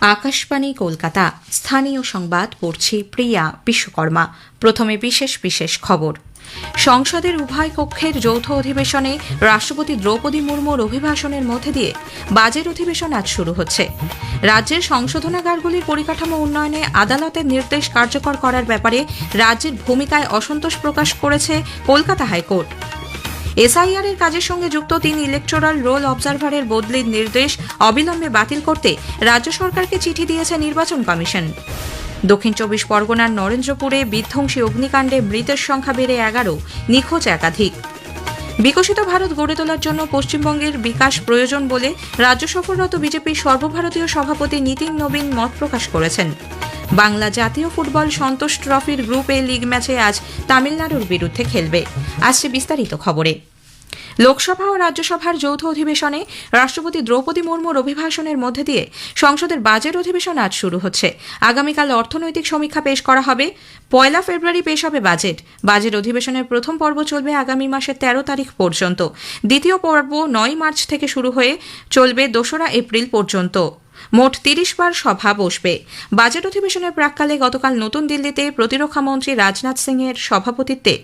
আকাশবাণী কলকাতা। স্থানীয় সংবাদ পড়ছি প্রিয়া বিশ্বকর্মা। প্রথমে বিশেষ বিশেষ খবর। সংসদের উভয় কক্ষের যৌথ অধিবেশনে রাষ্ট্রপতি দ্রৌপদী মুর্মুর অভিভাষণের মধ্যে দিয়ে বাজেট অধিবেশন আজ শুরু হচ্ছে। রাজ্যের সংশোধনাগারগুলির পরিকাঠামো উন্নয়নে আদালতের নির্দেশ কার্যকর করার ব্যাপারে রাজ্যের ভূমিকায় অসন্তোষ প্রকাশ করেছে কলকাতা হাইকোর্ট। এসআইআর এর কাজের সঙ্গে যুক্ত তিন ইলেকটোরাল রোল অবজারভারের বদলির নির্দেশ অবিলম্বে বাতিল করতে রাজ্য সরকারকে চিঠি দিয়েছে নির্বাচন কমিশন। দক্ষিণ চব্বিশ পরগনার নরেন্দ্রপুরে বিধ্বংসী অগ্নিকাণ্ডে মৃতের সংখ্যা বেড়ে এগারো, নিখোঁজ একাধিক। বিকশিত ভারত গড়ে তোলার জন্য পশ্চিমবঙ্গের বিকাশ প্রয়োজন বলে রাজ্য সফররত বিজেপির সর্বভারতীয় সভাপতি নীতিন নবীন মত প্রকাশ করেছেন। বাংলা জাতীয় ফুটবল সন্তোষ ট্রফির গ্রুপ এ লিগ ম্যাচে আজ তামিলনাড়ুর বিরুদ্ধে খেলবে। আসছে বিস্তারিত খবরে। লোকসভা ও রাজ্যসভার যৌথ অধিবেশনে রাষ্ট্রপতি দ্রৌপদী মুর্মুর অভিভাষণের মধ্যে দিয়ে সংসদের বাজেট অধিবেশন আজ শুরু হচ্ছে। আগামীকাল অর্থনৈতিক সমীক্ষা পেশ করা হবে। পয়লা ফেব্রুয়ারি পেশ হবে বাজেট। বাজেট অধিবেশনের প্রথম পর্ব চলবে আগামী মাসের তেরো তারিখ পর্যন্ত। দ্বিতীয় পর্ব নয় মার্চ থেকে শুরু হয়ে চলবে দোসরা এপ্রিল পর্যন্ত। মোট তিরিশ বার সভা বসবে। বাজেট অধিবেশনের প্রাককালে গতকাল নতুন দিল্লিতে প্রতিরক্ষা মন্ত্রী রাজনাথ সিং এর সভাপতিত্বে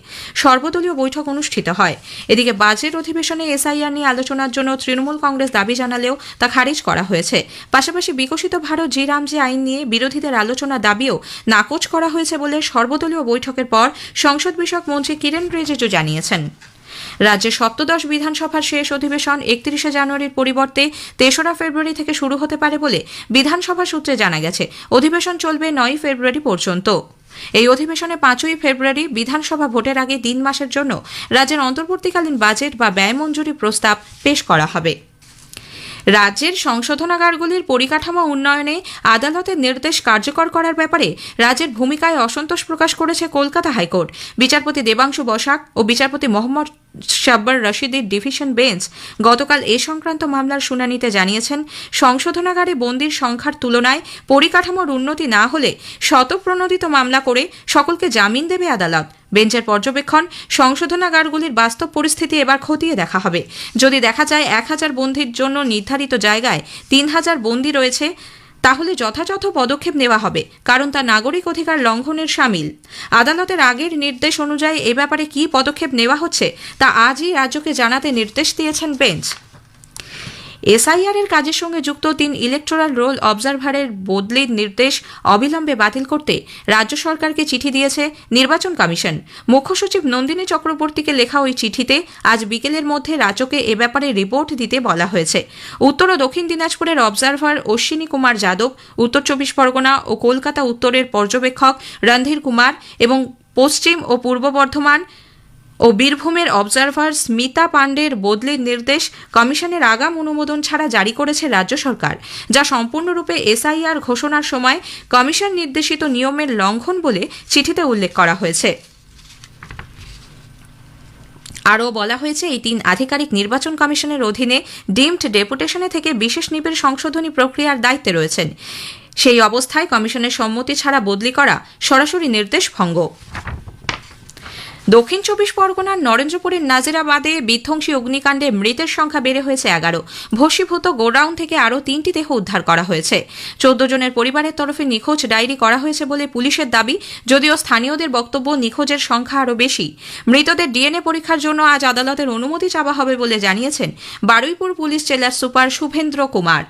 সর্বদলীয় বৈঠক অনুষ্ঠিত হয়। এদিকে বাজেট অধিবেশনে এসআইআর নিয়ে আলোচনার জন্য তৃণমূল কংগ্রেস দাবি জানালেও তা খারিজ করা হয়েছে। পাশাপাশি বিকশিত ভারত জি রামজি আইন নিয়ে বিরোধীদের আলোচনা দাবিও নাকচ করা হয়েছে বলে সর্বদলীয় বৈঠকের পর সংসদ বিষয়ক মন্ত্রী কিরেন রিজিজু জানিয়েছেন। রাজ্যের সপ্তদশ বিধানসভার শেষ অধিবেশন একত্রিশে জানুয়ারির পরিবর্তে তেসরা ফেব্রুয়ারি থেকে শুরু হতে পারে বলে বিধানসভা সূত্রে জানা গেছে। অধিবেশন চলবে নয় ফেব্রুয়ারি পর্যন্ত। এই অধিবেশনে পাঁচই ফেব্রুয়ারি বিধানসভা ভোটের আগে তিন মাসের জন্য রাজ্যের অন্তর্বর্তীকালীন বাজেট বা ব্যয় মঞ্জুরি প্রস্তাব পেশ করা হবে। রাজ্যের সংশোধনাগারগুলির পরিকাঠামো উন্নয়নে আদালতের নির্দেশ কার্যকর করার ব্যাপারে রাজ্যের ভূমিকায় অসন্তোষ প্রকাশ করেছে কলকাতা হাইকোর্ট। বিচারপতি দেবাংশু বসাক ও বিচারপতি মোহাম্মদ শাব্বার রশিদের ডিভিশন বেঞ্চ গতকাল এ সংক্রান্ত মামলার শুনানিতে জানিয়েছেন, সংশোধনাগারে বন্দির সংখ্যার তুলনায় পরিকাঠামোর উন্নতি না হলে শতপ্রণোদিত মামলা করে সকলকে জামিন দেবে আদালত। বেঞ্চের পর্যবেক্ষণ, সংশোধনাগারগুলির বাস্তব পরিস্থিতি এবার খতিয়ে দেখা হবে। যদি দেখা যায় এক হাজার বন্দির জন্য নির্ধারিত জায়গায় তিন হাজার বন্দি রয়েছে তাহলে যথাযথ পদক্ষেপ নেওয়া হবে, কারণ তা নাগরিক অধিকার লঙ্ঘনের সামিল। আদালতের আগের নির্দেশ অনুযায়ী এ ব্যাপারে কী পদক্ষেপ নেওয়া হচ্ছে, তা আজই রাজ্যকে জানাতে নির্দেশ দিয়েছেন বেঞ্চ। এসআইআর এর কাজের সঙ্গে যুক্ত তিন ইলেকটোরাল রোল অবজারভারের বদলির নির্দেশ অবিলম্বে বাতিল করতে রাজ্য সরকারকে চিঠি দিয়েছে নির্বাচন কমিশন। মুখ্য সচিব নন্দিনী চক্রবর্তীকে লেখা ওই চিঠিতে আজ বিকেলের মধ্যে রাজ্যকে এ ব্যাপারে রিপোর্ট দিতে বলা হয়েছে। উত্তর ও দক্ষিণ দিনাজপুরের অবজারভার অশ্বিনী কুমার যাদব, উত্তর চব্বিশ পরগনা ও কলকাতা উত্তরের পর্যবেক্ষক রণধীর কুমার এবং পশ্চিম ও পূর্ব বর্ধমান ও বীরভূমের অবজারভার স্মিতা পাণ্ডের বদলির নির্দেশ কমিশনের আগাম অনুমোদন ছাড়া জারি করেছে রাজ্য সরকার, যা সম্পূর্ণরূপে এসআইআর ঘোষণার সময় কমিশন নির্দেশিত নিয়মের লঙ্ঘন বলে চিঠিতে উল্লেখ করা হয়েছে। আরও বলা হয়েছে, এই তিন আধিকারিক নির্বাচন কমিশনের অধীনে ডিমড ডেপুটেশনে থেকে বিশেষ নিবিড় সংশোধনী প্রক্রিয়ার দায়িত্বে রয়েছেন। সেই অবস্থায় কমিশনের সম্মতি ছাড়া বদলি করা সরাসরি নির্দেশ ভঙ্গ। দক্ষিণ চব্বিশ পরগনার নরেন্দ্রপুরের নাজিরাবাদে বিধ্বংসী অগ্নিকাণ্ডে মৃতের সংখ্যা বেড়ে হয়েছে এগারো। ভস্মীভূত গোডাউন থেকে আরও তিনটি দেহ উদ্ধার করা হয়েছে। চোদ্দ জনের পরিবারের তরফে নিখোঁজ ডায়েরি করা হয়েছে বলে পুলিশের দাবি, যদিও স্থানীয়দের বক্তব্য নিখোঁজের সংখ্যা আরও বেশি। মৃতদের ডিএনএ পরীক্ষার জন্য আজ আদালতের অনুমতি চাওয়া হবে বলে জানিয়েছেন বারুইপুর পুলিশ জেলার সুপার শুভেন্দ্র কুমার।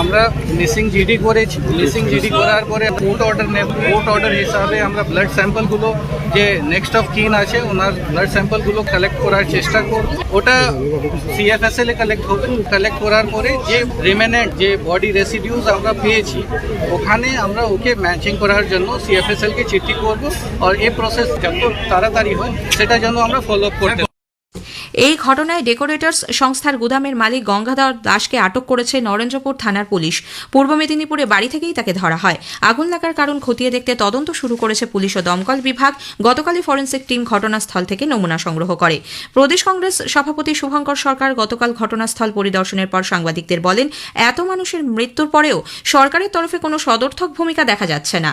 আমরা মিসিং জিডি করেছি। মিসিং জিডি করার পরে কোর্ট অর্ডার নেব। কোর্ট অর্ডার হিসাবে আমরা ব্লাড স্যাম্পলগুলো যে নেক্সট অফ কিন আছে ওনার ব্লাড স্যাম্পলগুলো কালেক্ট করার চেষ্টা করব। ওটা সিএফএসএল এ কালেক্ট হবে। কালেক্ট করার পরে যে রিমেনেন্ট যে বডি রেসিডিউস আমরা পেয়েছি ওখানে আমরা ওকে ম্যাচিং করার জন্য সিএফএসএল কে চিঠি করব। আর এই প্রসেস যত তাড়াতাড়ি হয় সেটা যেন আমরা ফলো আপ করতে এই ঘটনায় ডেকোরেটর্স সংস্থার গুদামের মালিক গঙ্গাধর দাসকে আটক করেছে নরেন্দ্রপুর থানার পুলিশ। পূর্ব মেদিনীপুরে বাড়ি থেকেই তাকে ধরা হয়। আগুন লাগার কারণ খতিয়ে দেখতে তদন্ত শুরু করেছে পুলিশ ও দমকল বিভাগ। গতকালই ফরেন্সিক টিম ঘটনাস্থল থেকে নমুনা সংগ্রহ করে। প্রদেশ কংগ্রেস সভাপতি শুভঙ্কর সরকার গতকাল ঘটনাস্থল পরিদর্শনের পর সাংবাদিকদের বলেন, এত মানুষের মৃত্যুর পরেও সরকারের তরফে কোনো সদর্থক ভূমিকা দেখা যাচ্ছে না।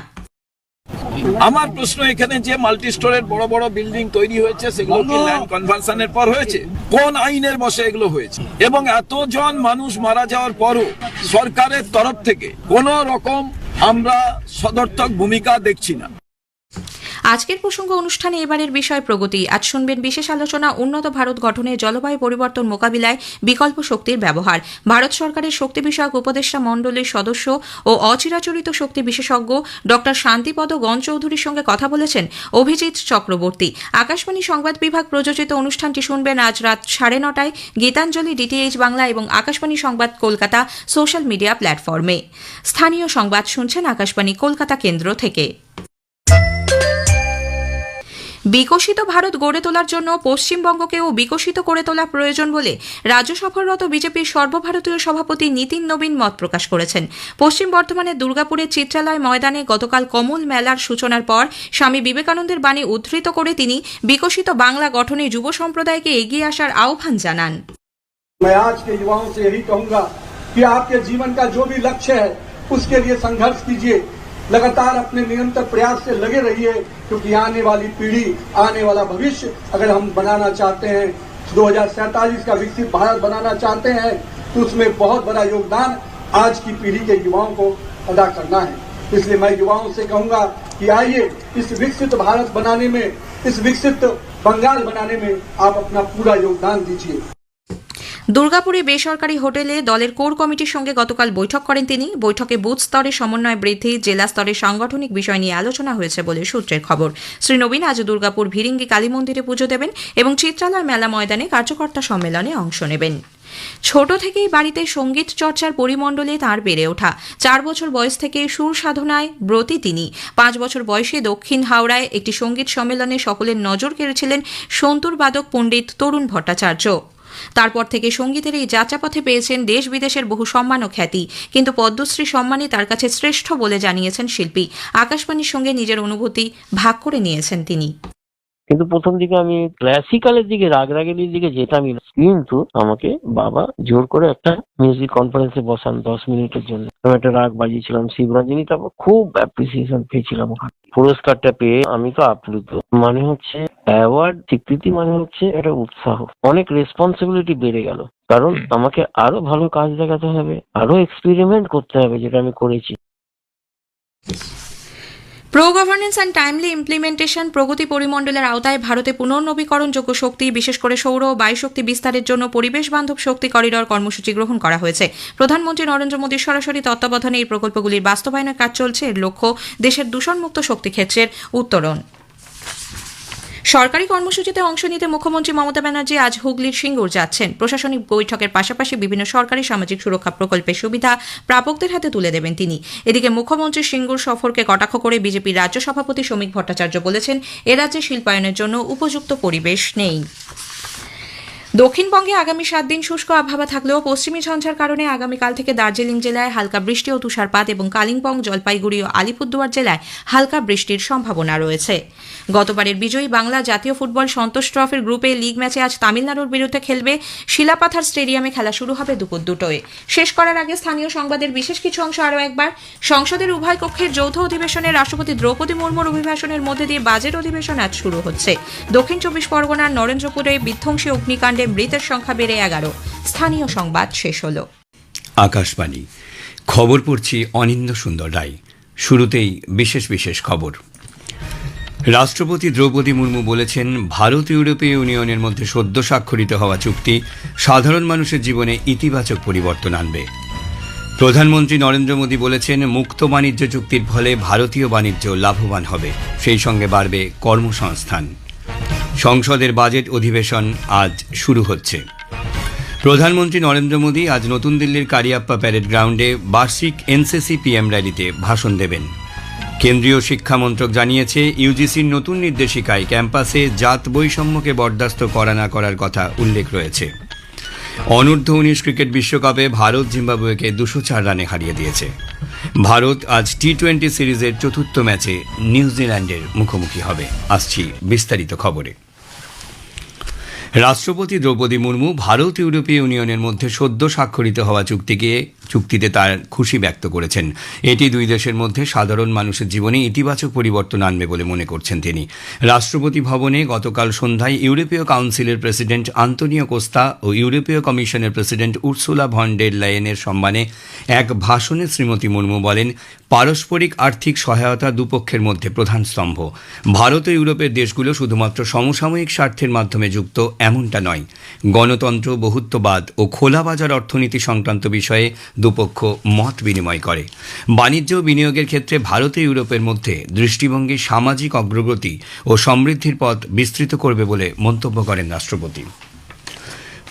আমার প্রশ্ন এখানে যে মাল্টি স্টোরের বড় বড় বিল্ডিং তৈরি হয়েছে সেগুলো কি ল্যান্ড কনভারশনের পর হয়েছে? কোন আইনের বসে এগুলো হয়েছে? এবং এতজন মানুষ মারা যাওয়ার পরও সরকারের তরফ থেকে কোন রকম আমরা সদর্থক ভূমিকা দেখছি না। আজকের প্রসঙ্গ অনুষ্ঠানে এবারের বিষয় প্রগতি। আজ শুনবেন বিশেষ আলোচনা উন্নত ভারত গঠনে জলবায়ু পরিবর্তন মোকাবিলায় বিকল্প শক্তির ব্যবহার। ভারত সরকারের শক্তি বিষয়ক উপদেষ্টা মণ্ডলীর সদস্য ও অচিরাচরিত শক্তি বিশেষজ্ঞ ড. শান্তিপদ গণ চৌধুরীর সঙ্গে কথা বলেছেন অভিজিৎ চক্রবর্তী। আকাশবাণী সংবাদ বিভাগ প্রযোজিত অনুষ্ঠানটি শুনবেন আজ রাত সাড়ে নটায় গীতাঞ্জলি, ডিটিএইচ বাংলা এবং আকাশবাণী সংবাদ কলকাতা সোশ্যাল মিডিয়া প্ল্যাটফর্মে। স্থানীয় সংবাদ শুনছেন আকাশবাণী কলকাতা কেন্দ্র থেকে। বিকশিত ভারত গড়ে তোলার জন্য পশ্চিমবঙ্গকেও বিকশিত করে তোলা প্রয়োজন বলে রাজ্য সফররত বিজেপির সর্বভারতীয় সভাপতি নীতিন নবীন মত প্রকাশ করেছেন পশ্চিম বর্ধমানের দুর্গাপুরের চিত্রালয় ময়দানে গতকাল কমল মেলার সূচনার পর স্বামী বিবেকানন্দের বাণী উদ্ধৃত করে তিনি বিকশিত বাংলা গঠনে যুব সম্প্রদায়কে এগিয়ে আসার আহ্বান জানান मैं आज के युवाओं से यही कहूंगा कि आपके जीवन का जो भी लक्ष्य है उसके लिए संघर्ष कीजिए लगातार अपने निरंतर प्रयास से लगे रहिए, क्योंकि आने वाली पीढ़ी, आने वाला भविष्य अगर हम बनाना चाहते हैं, दो का विकसित भारत बनाना चाहते हैं तो उसमें बहुत बड़ा योगदान आज की पीढ़ी के युवाओं को अदा करना है। इसलिए मैं युवाओं से कहूँगा कि आइए, इस विकसित भारत बनाने में, इस विकसित बंगाल बनाने में आप अपना पूरा योगदान दीजिए। দুর্গাপুরে বেসরকারি হোটেলে দলের কোর কমিটির সঙ্গে গতকাল বৈঠক করেন তিনি। বৈঠকে বুথ স্তরে সমন্বয় বৃদ্ধি, জেলা স্তরে সাংগঠনিক বিষয় নিয়ে আলোচনা হয়েছে বলে সূত্রের খবর। শ্রী নবীন আজ দুর্গাপুর ভিরিঙ্গি কালী মন্দিরে পুজো দেবেন এবং চিত্রালয় মেলা ময়দানে কার্যকর্তা সম্মেলনে অংশ নেবেন। ছোট থেকেই বাড়িতে সংগীত চর্চার পরিমণ্ডলে তার বেড়ে ওঠা। চার বছর বয়স থেকে সুর সাধনায় ব্রতী তিনি। পাঁচ বছর বয়সে দক্ষিণ হাওড়ায় একটি সংগীত সম্মেলনে সকলের নজর কেড়েছিলেন সন্তুর বাদক পণ্ডিত তরুণ ভট্টাচার্য। তারপর থেকে সঙ্গীতের এই যাত্রাপথে পেয়েছেন দেশ বিদেশের বহু সম্মান ও খ্যাতি। কিন্তু পদ্মশ্রী সম্মানই তার কাছে শ্রেষ্ঠ বলে জানিয়েছেন শিল্পী। আকাশবাণীর সঙ্গে নিজের অনুভূতি ভাগ করে নিয়েছেন তিনি। কিন্তু প্রথম দিকে আমি ক্লাসিক্যালের দিকে রাগরাগেলির দিকে যেতামই না। কিন্তু আমাকে বাবা জোর করে একটা মিউজিক কনফারেন্সে বসান দশ মিনিটের জন্য। আমি একটা রাগ বাজিয়েছিলাম শিবরাজনী তারপর খুব অ্যাপ্রিসিয়েশন পেয়েছিলাম ওখানে। পুরস্কারটা পেয়ে আমি তো আপ্লুত। মানে হচ্ছে অ্যাওয়ার্ড স্বীকৃতি মানে হচ্ছে একটা উৎসাহ। অনেক রেসপন্সিবিলিটি বেড়ে গেল। কারণ আমাকে আরও ভালো কাজ দেখাতে হবে আরও এক্সপেরিমেন্ট করতে হবে যেটা আমি করেছি। Pro governance and timely implementation Pragati পরিমণ্ডলের আওতায় ভারতে পুনর্নবীকরণযোগ্য শক্তি, বিশেষ করে সৌর ও বায়ুশক্তি বিস্তারের জন্য পরিবেশ বান্ধব শক্তি করিডর কর্মসূচি গ্রহণ করা হয়েছে। প্রধানমন্ত্রী নরেন্দ্র মোদীর সরাসরি তত্ত্বাবধানে এই প্রকল্পগুলির বাস্তবায়নের কাজ চলছে। এর লক্ষ্য দেশের দূষণমুক্ত শক্তি ক্ষেত্রের উত্তরণ। সরকারি কর্মসূচিতে অংশ নিতে মুখ্যমন্ত্রী মমতা ব্যানার্জি আজ হুগলির সিঙ্গুর যাচ্ছেন। প্রশাসনিক বৈঠকের পাশাপাশি বিভিন্ন সরকারি সামাজিক সুরক্ষা প্রকল্পের সুবিধা প্রাপকদের হাতে তুলে দেবেন তিনি। এদিকে মুখ্যমন্ত্রী সিঙ্গুর সফরকে কটাক্ষ করে বিজেপির রাজ্য সভাপতি শ্রমিক ভট্টাচার্য বলেছেন, এ রাজ্যে শিল্পায়নের জন্য উপযুক্ত পরিবেশ নেই। দক্ষিণবঙ্গে আগামী সাত দিন শুষ্ক আবহাওয়া থাকলেও পশ্চিমী ঝঞ্ঝার কারণে আগামীকাল থেকে দার্জিলিং জেলায় হালকা বৃষ্টি ও তুষারপাত এবং কালিম্পং, জলপাইগুড়ি ও আলিপুরদুয়ার জেলায় হালকা বৃষ্টির সম্ভাবনা রয়েছে। গতবারের বিজয়ী বাংলা জাতীয় ফুটবল সন্তোষ ট্রফির গ্রুপে লিগ ম্যাচে আজ তামিলনাড়ুর বিরুদ্ধে খেলবে শিলাপাথার স্টেডিয়ামে খেলা শুরু হবে দুপুর দুটোয়। শেষ করার আগে স্থানীয় সংবাদের বিশেষ কিছু অংশ আরও একবার। সংসদের উভয় কক্ষের যৌথ অধিবেশনে রাষ্ট্রপতি দ্রৌপদী মুর্মুর অভিভাষণের মধ্যে দিয়ে বাজেট অধিবেশন আজ শুরু হচ্ছে। দক্ষিণ চব্বিশ পরগনার নরেন্দ্রপুরে বিধ্বংসী অগ্নিকাণ্ডে মৃতের সংখ্যা বেড়ে এগারো। স্থানীয় সংবাদ শেষ হল। আকাশবাণী। খবর পড়ছি অনিন্দ সুন্দর রায়। শুরুতেই বিশেষ বিশেষ খবর। রাষ্ট্রপতি দ্রৌপদী মুর্মু বলেছেন, ভারত ইউরোপীয় ইউনিয়নের মধ্যে সদ্য স্বাক্ষরিত হওয়া চুক্তি সাধারণ মানুষের জীবনে ইতিবাচক পরিবর্তন আনবে। প্রধানমন্ত্রী নরেন্দ্র মোদী বলেছেন, মুক্ত বাণিজ্য চুক্তির ফলে ভারতীয় বাণিজ্য লাভবান হবে। সেই সঙ্গে বাড়বে কর্মসংস্থান। সংসদের বাজেট অধিবেশন আজ শুরু হচ্ছে। প্রধানমন্ত্রী নরেন্দ্র মোদী আজ নতুন দিল্লির কারিয়াপ্পা প্যারেড গ্রাউন্ডে বার্ষিক এনসিসি পিএম র্যালিতে ভাষণ দেবেন। কেন্দ্রীয় শিক্ষা মন্ত্রক জানিয়েছে ইউজিসির নতুন নির্দেশিকায় ক্যাম্পাসে জাত বৈষম্যকে বরদাস্ত করা না করার কথা উল্লেখ রয়েছে। অনূর্ধ্ব উনিশ ক্রিকেট বিশ্বকাপে ভারত জিম্বাবুয়েকে দুশো চার রানে হারিয়ে দিয়েছে। ভারত আজ টি টোয়েন্টি সিরিজের চতুর্থ ম্যাচে নিউজিল্যান্ডের মুখোমুখি হবে। আসছি বিস্তারিত খবরে। রাষ্ট্রপতি দ্রৌপদী মুর্মু ভারত ইউরোপীয় ইউনিয়নের মধ্যে সদ্য স্বাক্ষরিত হওয়া চুক্তিকে, চুক্তিতে তার খুশি ব্যক্ত করেছেন। এটি দুই দেশের মধ্যে সাধারণ মানুষের জীবনে ইতিবাচক পরিবর্তন আনবে বলে মনে করছেন তিনি। রাষ্ট্রপতি ভবনে গতকাল সন্ধ্যায় ইউরোপীয় কাউন্সিলের প্রেসিডেন্ট আন্তোনিও কোস্তা ও ইউরোপীয় কমিশনের প্রেসিডেন্ট উর্সুলা ভন ডের লায়েনের সম্মানে এক ভাষণে শ্রীমতী মুর্মু বলেন, পারস্পরিক আর্থিক সহায়তা দুপক্ষের মধ্যে প্রধান স্তম্ভ। ভারত ও ইউরোপের দেশগুলো শুধুমাত্র সমসাময়িক স্বার্থের মাধ্যমে যুক্ত এমনটা নয়। গণতন্ত্র, বহুত্ববাদ ও খোলা বাজার অর্থনীতি সংক্রান্ত বিষয়ে দুপক্ষ মত বিনিময় করে। বাণিজ্য বিনিয়োগের ক্ষেত্রে ভারত ইউরোপের মধ্যে দৃষ্টিভঙ্গি, সামাজিক অগ্রগতি ও সমৃদ্ধির পথ বিস্তৃত করবে বলে মন্তব্য করেন রাষ্ট্রপতি।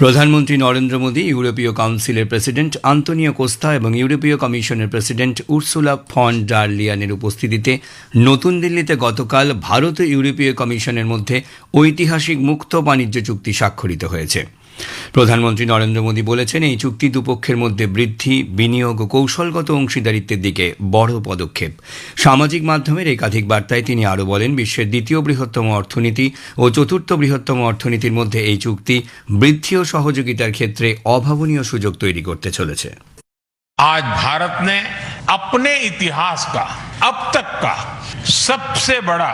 প্রধানমন্ত্রী নরেন্দ্র মোদী, ইউরোপীয় কাউন্সিলের প্রেসিডেন্ট আন্তোনিও কোস্তা এবং ইউরোপীয় কমিশনের প্রেসিডেন্ট উর্সুলা ফন ডার্লিয়ানের উপস্থিতিতে নতুন দিল্লিতে গতকাল ভারত ইউরোপীয় কমিশনের মধ্যে ঐতিহাসিক মুক্ত বাণিজ্য চুক্তি স্বাক্ষরিত হয়েছে। প্রধানমন্ত্রী নরেন্দ্র মোদী বলেছেন এই চুক্তি দুপক্ষের মধ্যে বৃদ্ধি বিনিয়োগ ও কৌশলগত অংশীদারিত্বের দিকে বড় পদক্ষেপ সামাজিক মাধ্যমের একাধিক বার্তায় তিনি আরও বলেন বিশ্বের দ্বিতীয় বৃহত্তম অর্থনীতি ও চতুর্থ বৃহত্তম অর্থনীতির মধ্যে এই চুক্তি বৃদ্ধি ও সহযোগিতার ক্ষেত্রে অভাবনীয় সুযোগ তৈরি করতে চলেছে आज भारत ने अपने इतिहास का अब तक का सबसे बड़ा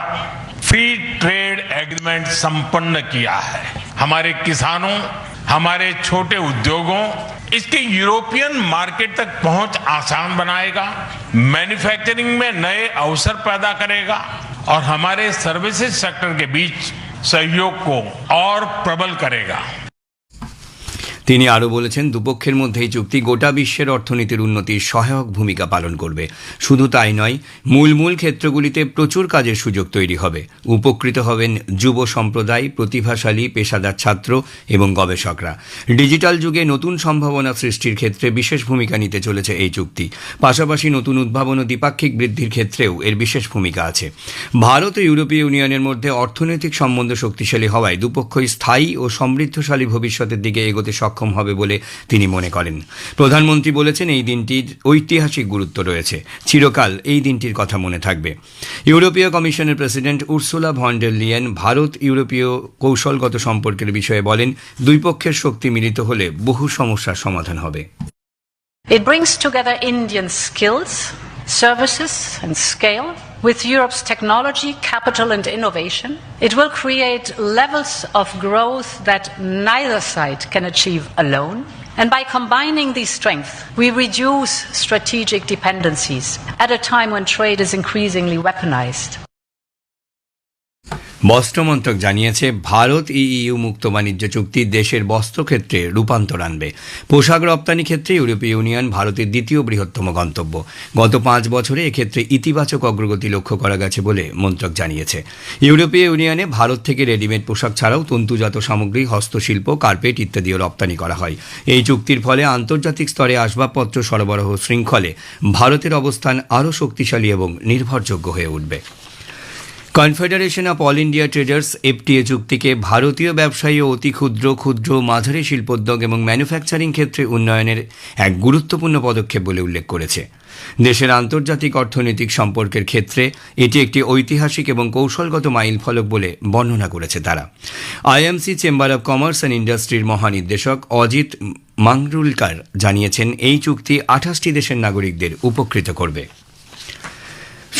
फ्री ट्रेड एग्रीमेंट संपन्न किया है हमारे किसानों हमारे छोटे उद्योगों, इसके यूरोपियन मार्केट तक पहुँच आसान बनाएगा, मैन्युफैक्चरिंग में नए अवसर पैदा करेगा, और हमारे सर्विसेज़ सेक्टर के बीच सहयोग को और प्रबल करेगा। তিনি আরও বলেছেন, দুপক্ষের মধ্যে এই চুক্তি গোটা বিশ্বের অর্থনীতির উন্নতির সহায়ক ভূমিকা পালন করবে। শুধু তাই নয়, মূল মূল ক্ষেত্রগুলিতে প্রচুর কাজের সুযোগ তৈরি হবে। উপকৃত হবেন যুব সম্প্রদায়, প্রতিভাশালী, পেশাদার ছাত্র এবং গবেষকরা। ডিজিটাল যুগে নতুন সম্ভাবনা সৃষ্টির ক্ষেত্রে বিশেষ ভূমিকা নিতে চলেছে এই চুক্তি। পাশাপাশি নতুন উদ্ভাবন ও দ্বিপাক্ষিক বৃদ্ধির ক্ষেত্রেও এর বিশেষ ভূমিকা আছে। ভারত ও ইউরোপীয় ইউনিয়নের মধ্যে অর্থনৈতিক সম্বন্ধ শক্তিশালী হওয়ায় দুপক্ষই স্থায়ী ও সমৃদ্ধশালী ভবিষ্যতের দিকে এগোতে সক্ষম হবে বলে তিনি মনে করেন। প্রধানমন্ত্রী বলেছেন এই দিনটির ঐতিহাসিক গুরুত্ব রয়েছে। চিরকাল এই দিনটির কথা মনে থাকবে। ইউরোপীয় কমিশনের president Ursula von der Leyen Bharat ইউরোপীয় কৌশলগত সম্পর্কের বিষয়ে বলেন দুই পক্ষের শক্তি মিলিত হলে বহু সমস্যার সমাধান হবে। It brings together Indian skills, services, and scale with Europe's technology, capital, and innovation. It will create levels of growth that neither side can achieve alone. And by combining these strengths, we reduce strategic dependencies at a time when trade is increasingly weaponized. বস্ত্র মন্ত্রক জানিয়েছে, Bharat EU মুক্ত বাণিজ্য চুক্তি দেশের বস্ত্র ক্ষেত্রে রূপান্তর আনবে। পোশাক রপ্তানি ক্ষেত্রে ইউরোপীয় ইউনিয়ন ভারতের দ্বিতীয় বৃহত্তম গন্তব্য। গত পাঁচ বছরে এক্ষেত্রে ইতিবাচক অগ্রগতি লক্ষ্য করা গেছে বলে মন্ত্রক জানিয়েছে। ইউরোপীয় ইউনিয়নে ভারত থেকে রেডিমেড পোশাক ছাড়াও তন্তুজাত সামগ্রী, হস্তশিল্প, কার্পেট ইত্যাদিও রপ্তানি করা হয়। এই চুক্তির ফলে আন্তর্জাতিক স্তরে আসবাবপত্র সরবরাহ শৃঙ্খলে ভারতের অবস্থান আরও শক্তিশালী এবং নির্ভরযোগ্য হয়ে উঠবে। Confederation of all India traders FTA চুক্তিকে ভারতীয় ব্যবসায়ী ও অতি ক্ষুদ্র ক্ষুদ্র মাঝারি শিল্পোদ্যোগ এবং ম্যানুফ্যাকচারিং ক্ষেত্রে উন্নয়নের এক গুরুত্বপূর্ণ পদক্ষেপ বলে উল্লেখ করেছে। দেশের আন্তর্জাতিক অর্থনৈতিক সম্পর্কের ক্ষেত্রে এটি একটি ঐতিহাসিক এবং কৌশলগত মাইল ফলক বলে বর্ণনা করেছে তারা। IMC chamber of commerce and ইন্ডাস্ট্রির মহানির্দেশক অজিত মাংরুলকার জানিয়েছেন, এই চুক্তি আঠাশটি দেশের নাগরিকদের উপকৃত করবে।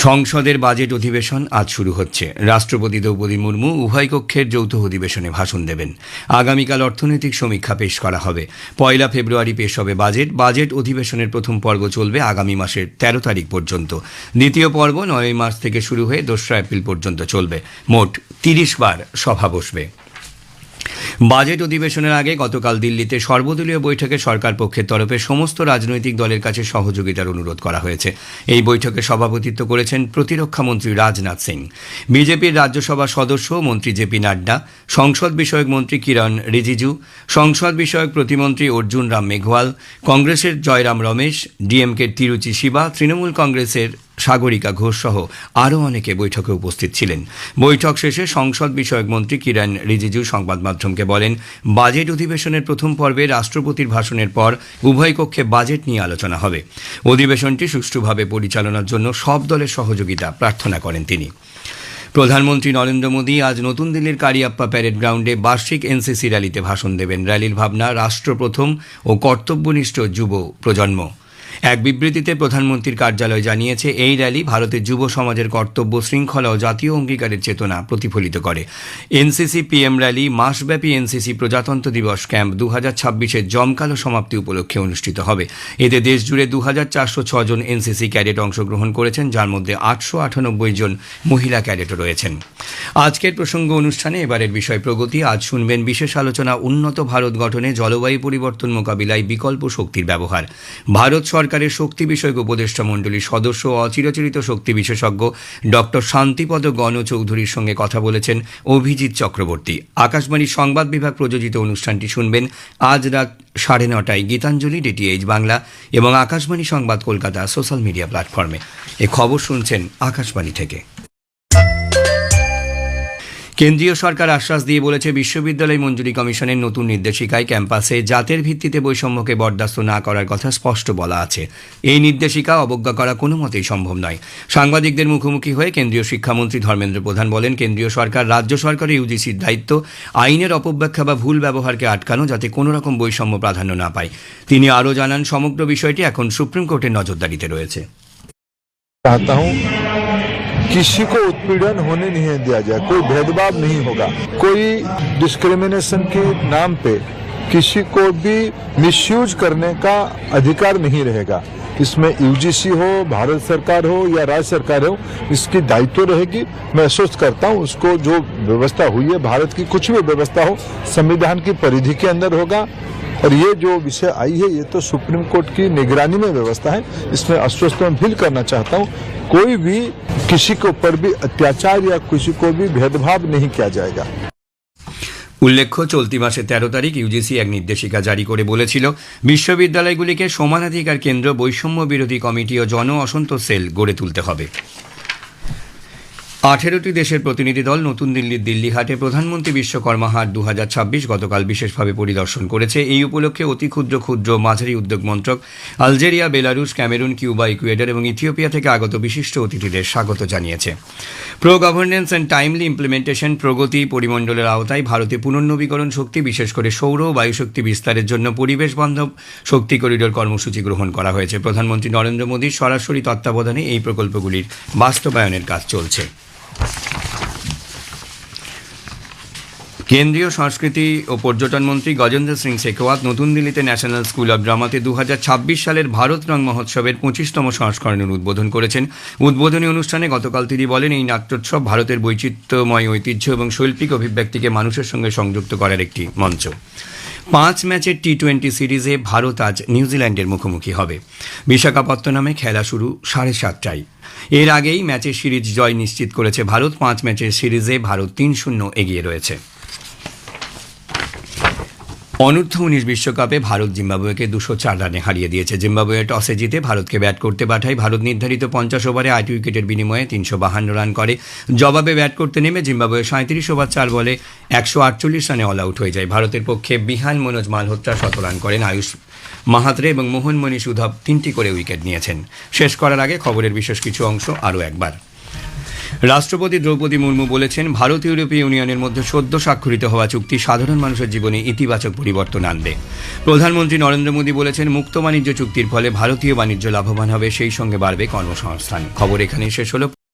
সংসদের বাজেট অধিবেশন আজ শুরু হচ্ছে। রাষ্ট্রপতি দ্রৌপদী মুর্মু উভয় কক্ষের যৌথ অধিবেশনে ভাষণ দেবেন। আগামীকাল অর্থনৈতিক সমীক্ষা পেশ করা হবে। পয়লা ফেব্রুয়ারি পেশ হবে বাজেট। বাজেট অধিবেশনের প্রথম পর্ব চলবে আগামী মাসের তেরো তারিখ পর্যন্ত। দ্বিতীয় পর্ব নয় মার্চ থেকে শুরু হয়ে দোসরা এপ্রিল পর্যন্ত চলবে। মোট তিরিশ বার সভা বসবে। বাজেট অধিবেশনের আগে গতকাল দিল্লিতে সর্বদলীয় বৈঠকে সরকার পক্ষের তরফে সমস্ত রাজনৈতিক দলের কাছে সহযোগিতার অনুরোধ করা হয়েছে। এই বৈঠকে সভাপতিত্ব করেছেন প্রতিরক্ষা মন্ত্রী রাজনাথ সিং। বিজেপির রাজ্যসভা সদস্য মন্ত্রী জেপি নাড্ডা, সংসদ বিষয়ক মন্ত্রী কিরণ রিজিজু, সংসদ বিষয়ক প্রতিমন্ত্রী অর্জুন রাম মেঘওয়াল, কংগ্রেসের জয়রাম রমেশ, ডিএমকের তিরুচি শিবা, তৃণমূল কংগ্রেসের সাগরিকা ঘোষ সহ আরও অনেকে বৈঠকে উপস্থিত ছিলেন। বৈঠক শেষে সংসদ বিষয়ক মন্ত্রী কিরণ রিজিজু সংবাদ মাধ্যমকে বলেন, বাজেট অধিবেশনের প্রথম পর্বে রাষ্ট্রপতির ভাষণের পর উভয় কক্ষে বাজেট নিয়ে আলোচনা হবে। অধিবেশনটি সুষ্ঠুভাবে পরিচালনার জন্য সব দলের সহযোগিতা প্রার্থনা করেন তিনি। প্রধানমন্ত্রী নরেন্দ্র মোদী আজ নতুন দিল্লির কারিয়াপ্পা প্যারেড গ্রাউন্ডে বার্ষিক এনসিসি র্যালিতে ভাষণ দেবেন। র্যালির ভাবনা রাষ্ট্র প্রথম ও কর্তব্যনিষ্ঠ যুব প্রজন্ম। এক বিবৃতিতে প্রধানমন্ত্রীর কার্যালয় জানিয়েছে, এই র্যালি ভারতের যুব সমাজের কর্তব্য, শৃঙ্খলা ও জাতীয় অঙ্গীকারের চেতনা প্রতিফলিত করে। এনসিসি পিএম র্যালি, মাসব্যাপী এনসিসি প্রজাতন্ত্র দিবস ক্যাম্প দু হাজার ছাব্বিশের জমকালো সমাপ্তি উপলক্ষে অনুষ্ঠিত হবে। এতে দেশ জুড়ে দু হাজার চারশো জন এনসিসি ক্যাডেট অংশগ্রহণ করেছেন, যার মধ্যে আটশো আটানব্বই জন মহিলা ক্যাডেটও রয়েছেন। আজকের প্রসঙ্গ অনুষ্ঠানে এবারের বিষয় প্রগতি। আজ শুনবেন বিশেষ আলোচনা উন্নত ভারত গঠনে জলবায়ু পরিবর্তন মোকাবিলায় বিকল্প শক্তির ব্যবহার। ভারত সরকারের শক্তি বিষয়ক উপদেষ্টা মণ্ডলীর সদস্য অচিরচরিত শক্তি বিশেষজ্ঞ ডক্টর শান্তিপদ গণ চৌধুরীর সঙ্গে কথা বলেছেন অভিজিৎ চক্রবর্তী। আকাশবাণীর সংবাদ বিভাগ প্রযোজিত অনুষ্ঠানটি শুনবেন আজ রাত সাড়ে নটায় গীতাঞ্জলি, ডিটিএইচ বাংলা এবং আকাশবাণী সংবাদ কলকাতা সোশ্যাল মিডিয়া প্ল্যাটফর্মে। এ খবর শুনছেন আকাশবাণী থেকে। কেন্দ্রীয় সরকার আশ্বাস দিয়ে বলেছে, বিশ্ববিদ্যালয় মঞ্জুরি কমিশনের নতুন নির্দেশিকায় ক্যাম্পাসে জাতের ভিত্তিতে বৈষম্যকে বরদাস্ত না করার কথা স্পষ্ট বলা আছে। এই নির্দেশিকা অবজ্ঞা করা কোনো মতেই সম্ভব নয়। সাংবাদিকদের মুখোমুখি হয়ে কেন্দ্রীয় শিক্ষামন্ত্রী ধর্মেন্দ্র প্রধান বলেন, কেন্দ্রীয় সরকার, রাজ্য সরকারের ইউজিসির দায়িত্ব, আইনের অপব্যাখ্যা বা ভুল ব্যবহারকে আটকানো যাতে কোনো রকম বৈষম্য প্রাধান্য না পায়। তিনি আরও জানান, সমগ্র বিষয়টি এখন সুপ্রিম কোর্টের নজরদারিতে রয়েছে। किसी को उत्पीड़न होने नहीं दिया जाए, कोई भेदभाव नहीं होगा। कोई डिस्क्रिमिनेशन के नाम पे किसी को भी मिसयूज करने का अधिकार नहीं रहेगा। इसमें यूजीसी हो, भारत सरकार हो या राज्य सरकार हो, इसकी दायित्व रहेगी। मैं आश्वस्त करता हूँ, उसको जो व्यवस्था हुई है, भारत की कुछ भी व्यवस्था हो, संविधान की परिधि के अंदर होगा। और ये जो विषय आई है ये तो सुप्रीम कोर्ट की निगरानी में व्यवस्था है इसमें आश्वस्त मैं फील करना चाहता हूँ कोई भी किसी के ऊपर भी अत्याचार या किसी को भी भेदभाव नहीं किया जाएगा উল্লেখ্য চলতি মাসের তেরো তারিখ ইউজিসি এক নির্দেশিকা জারি করে বলেছিল বিশ্ববিদ্যালয়গুলিকে সমানাধিকার কেন্দ্র বৈষম্য বিরোধী কমিটি ও জন অসন্তোষ সেল গড়ে তুলতে হবে আঠেরোটি দেশের প্রতিনিধি দল নতুন দিল্লির দিল্লি হাটে প্রধানমন্ত্রী বিশ্বকর্মা হাট দু হাজার ছাব্বিশ গতকাল বিশেষভাবে পরিদর্শন করেছে। এই উপলক্ষে অতি ক্ষুদ্র ক্ষুদ্র মাঝারি উদ্যোগ মন্ত্রক Algeria, Belarus, Cameroon, Cuba, Ecuador এবং ইথিওপিয়া থেকে আগত বিশিষ্ট অতিথিদের স্বাগত জানিয়েছে। Pro governance and timely implementation Pragati পরিমণ্ডলের আওতায় ভারতে পুনর্নবীকরণ শক্তি, বিশেষ করে সৌর বায়ুশক্তি বিস্তারের জন্য পরিবেশ বান্ধব শক্তি করিডোর কর্মসূচি গ্রহণ করা হয়েছে। প্রধানমন্ত্রী নরেন্দ্র মোদীর সরাসরি তত্ত্বাবধানে এই প্রকল্পগুলির বাস্তবায়নের কাজ চলছে। কেন্দ্রীয় সংস্কৃতি ও পর্যটন মন্ত্রী গজেন্দ্র সিং শেখাওয়াত নতুন দিল্লিতে ন্যাশনাল স্কুল অব ড্রামাতে দু হাজার ছাব্বিশ সালের ভারত রং মহোৎসবের পঁচিশতম সংস্করণের উদ্বোধন করেছেন। উদ্বোধনী অনুষ্ঠানে গতকাল তিনি বলেন, এই নাট্যোৎসব ভারতের বৈচিত্র্যময় ঐতিহ্য এবং শৈল্পিক অভিব্যক্তিকে মানুষের সঙ্গে সংযুক্ত করার একটি মঞ্চ। পাঁচ ম্যাচের টি টোয়েন্টি সিরিজে ভারত আজ নিউজিল্যান্ডের মুখোমুখি হবে। বিশাখাপত্তনমে খেলা শুরু সাড়ে সাতটায়। এর আগেই ম্যাচের সিরিজ জয় নিশ্চিত করেছে ভারত, পাঁচ ম্যাচের সিরিজে ভারত তিন শূন্য এগিয়ে রয়েছে। অনূর্ধ্ব উনিশ বিশ্বকাপে ভারত জিম্বাবুয়েকে দুশো চার রানে হারিয়ে দিয়েছে। জিম্বাবুয়ে টসে জিতে ভারতকে ব্যাট করতে পাঠায় ভারত নির্ধারিত পঞ্চাশ ওভারে আট উইকেটের বিনিময়ে তিনশো বাহান্ন রান করে। জবাবে ব্যাট করতে নেমে জিম্বাবুয়ে সাঁত্রিশ ওভার চার বলে একশো আটচল্লিশ রানে অল আউট হয়ে যায়। ভারতের পক্ষে বিহান মনোজ মালহোত্রা শত রান করেন। আয়ুষ মাহাত্রে এবং মোহন মনীষ উধব তিনটি করে উইকেট নিয়েছেন। শেষ করার আগে খবরের বিশেষ কিছু অংশ আরও একবার। রাষ্ট্রপতি দ্রৌপদী মুর্মু বলেছেন, ভারত ইউরোপীয় ইউনিয়নের মধ্যে সদ্য স্বাক্ষরিত হওয়া চুক্তি সাধারণ মানুষের জীবনে ইতিবাচক পরিবর্তন আনবে। প্রধানমন্ত্রী নরেন্দ্র মোদী বলেছেন, মুক্ত বাণিজ্য চুক্তির ফলে ভারতীয় বাণিজ্য লাভবান হবে, সেই সঙ্গে বাড়বে কর্মসংস্থান। খবর এখানেই শেষ হলো।